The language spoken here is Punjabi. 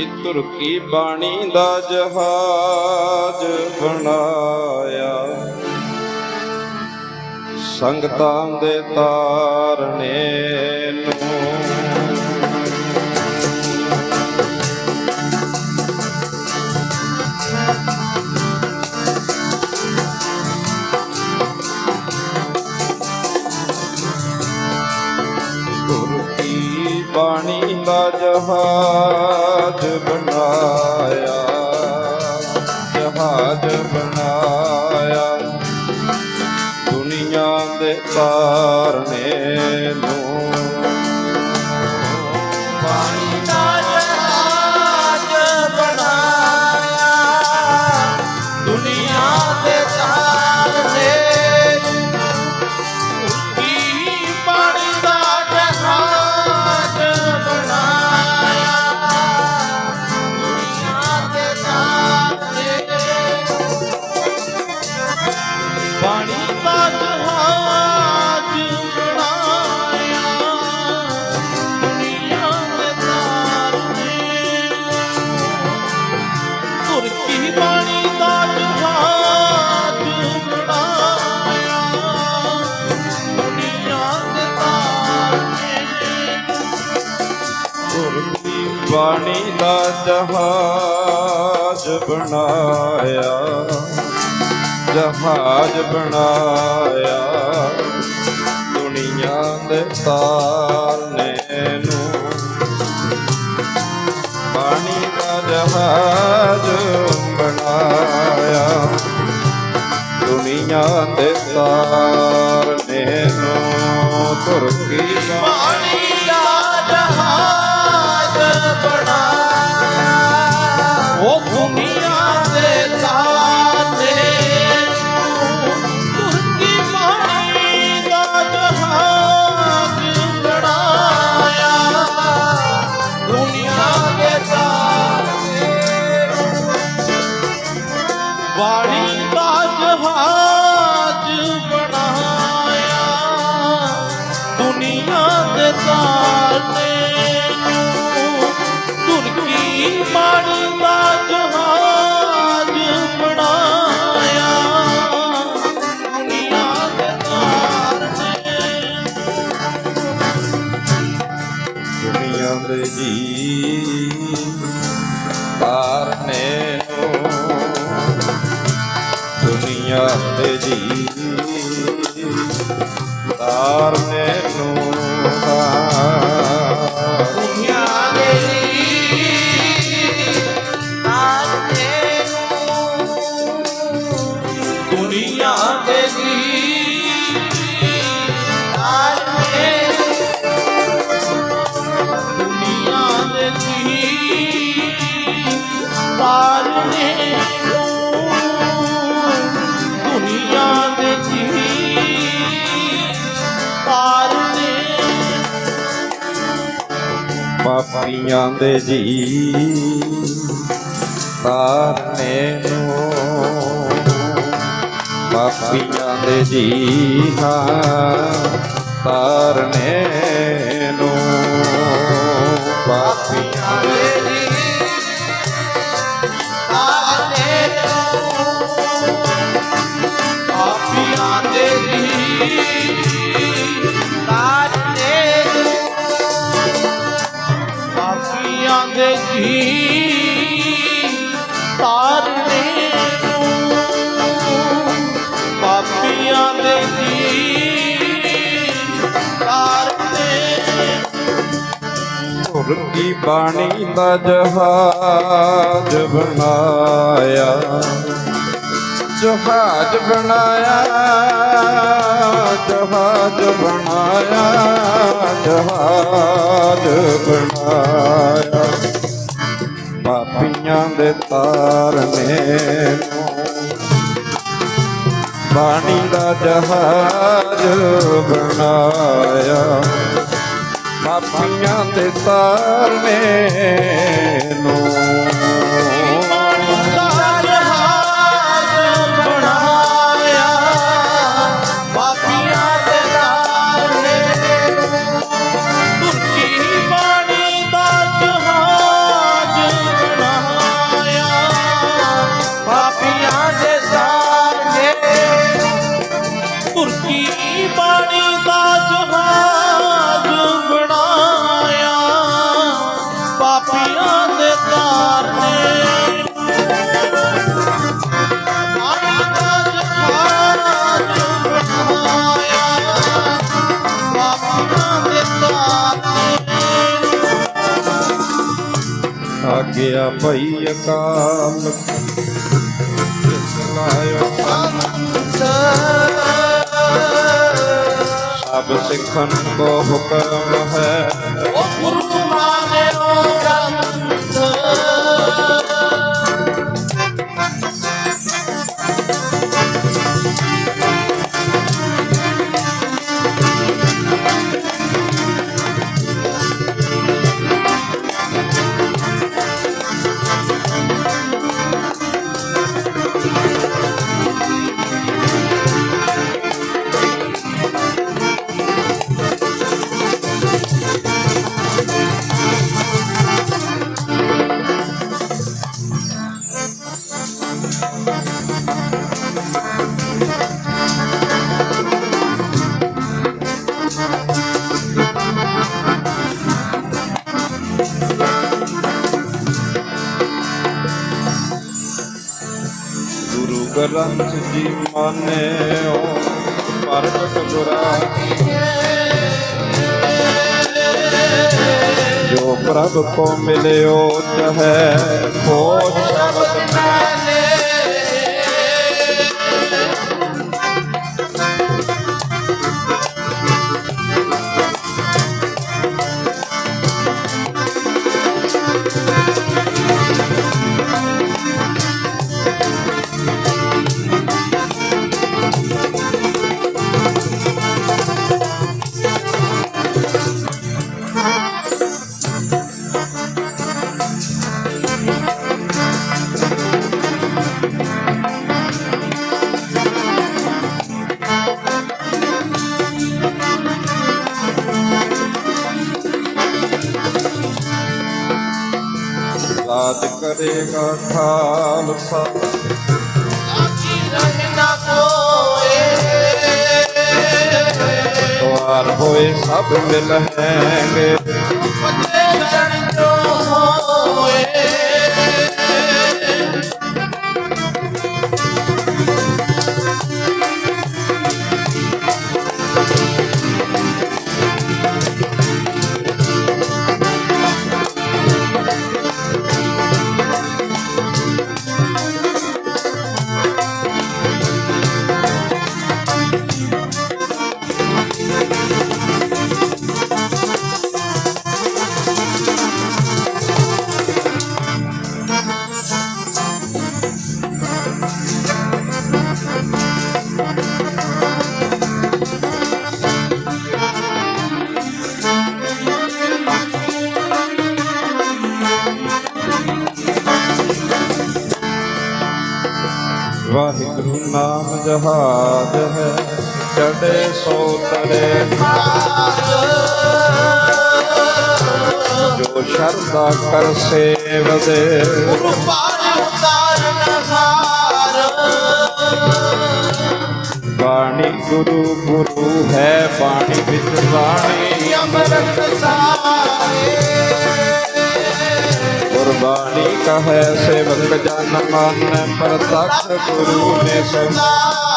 ਜੀ ਤੁਰਕੀ ਬਾਣੀ ਦਾ ਜਹਾਜ਼ ਬਣਾਇਆ। ਸੰਗਤਾਂ ਦੇ ਤਾਰਨੇ ਨੂੰ ਗੁਰੂ ਕੀ ਬਾਣੀ ਜਹਾਜ਼ ਬਣਾਇਆ। ਦੁਨੀਆ ਦੇ ਤਾਰਨੇ ਨੂੰ ਬਾਣੀ ਦਾ ਜਹਾਜ਼ ਬਣਾਇਆ। ਜਹਾਜ਼ ਬਣਾਇਆ। ਦੁਨੀਆ ਦੇ ਤਾਰਨੇ ਨੂੰ। ਬਾਣੀ ਦਾ ਜਹਾਜ਼ ਦੁਨੀਆ ਦੇ ਤਾਰਨੇ ਨੂੰ ਤੁਰਕੀ ਮਾੜੀ ਦੇ ਜੀ। ਤਾਰਨੇ ਨੂੰ ਦੁਨੀਆ ਦੇ ਜੀ। ਤਾਰਨੇ ਨੂੰ ਦੁਨੀਆ ਤਾਰਨੇ ਨੂੰ ਦੁਨੀਆ ਦੇ ਤਾਰਨੇ ਪਾਪੀਆਂ ਦੇ ਜੀ ਤਾਰਨੇ ਨੂੰ ਪਾਪੀਆਂ ਦੇ ਜੀ ਹਾਂ ਤਾਰਨੇ ਨੂੰ। ਪਾਪੀਆਂ ਦੇ ਤਾਰਨੇ ਨੂੰ ਪਾਪੀਆਂ ਦੇ ਤਾਰਨੇ ਧੁਰ ਕੀ ਬਾਣੀ ਦਾ ਜਹਾਜ਼ ਬਣਾਇਆ ਜਹਾਜ਼ ਬਣਾਇਆ ਜਹਾਜ਼ ਬਣਾਇਆ ਜਹਾਜ਼ ਬਣਾਇਆ। ਪਾਪੀਆਂ ਦੇ ਤਾਰਨੇ ਨੂੰ ਬਾਣੀ ਦਾ ਜਹਾਜ਼ ਬਣਾਇਆ। ਪਾਪੀਆਂ ਦੇ ਤਾਰਨੇ ਨੂੰ ਆਗਿਆ ਭਈ ਅਕਾਲ। ਲਾਇਓ ਸਭ ਸਿੱਖਣ ਕੋ ਹੁਕਮ ਹੈ। ਗੁਰੂ ਗ੍ਰੰਥ ਜੀ ਮਾਨਿਓ ਪ੍ਰਗਟ ਗੁਰਾ ਜੋ ਪ੍ਰਭ ਕੋ ਮਿਲਿਓ ਤਹੈ ਹੋ ਸ਼ਬਦ ਰਾਜ ਕਰੇਗਾ ਖਾਲਸਾ। ਆਖੀ ਰਹਿਣਾ ਕੋਏ ਦੁਆਰ ਹੋਏ ਸਭ ਮਿਲ ਹੈਗੇ ਜਹਾਜ ਹੈ। ਚੜੇ ਸੋ ਤੜੇ ਜੋ ਸ਼ਰਦਾ ਕਰ ਸੇਵਦੇ। ਗੁਰੂ ਪਾਣੀ ਉਤਾਰਨ ਹਾਰ ਬਾਣੀ ਗੁਰੂ ਗੁਰੂ ਹੈ ਬਾਣੀ ਵਿੱਚ ਬਾਣੀ। ਅੰਮ੍ਰਿਤ ਸਾਰੇ। ਬਾਣੀ ਕਹੈ ਸੇਵਕ ਜਨ ਮਨ ਪ੍ਰਤੱਖ ਗੁਰੂ ਨੇ ਸਭ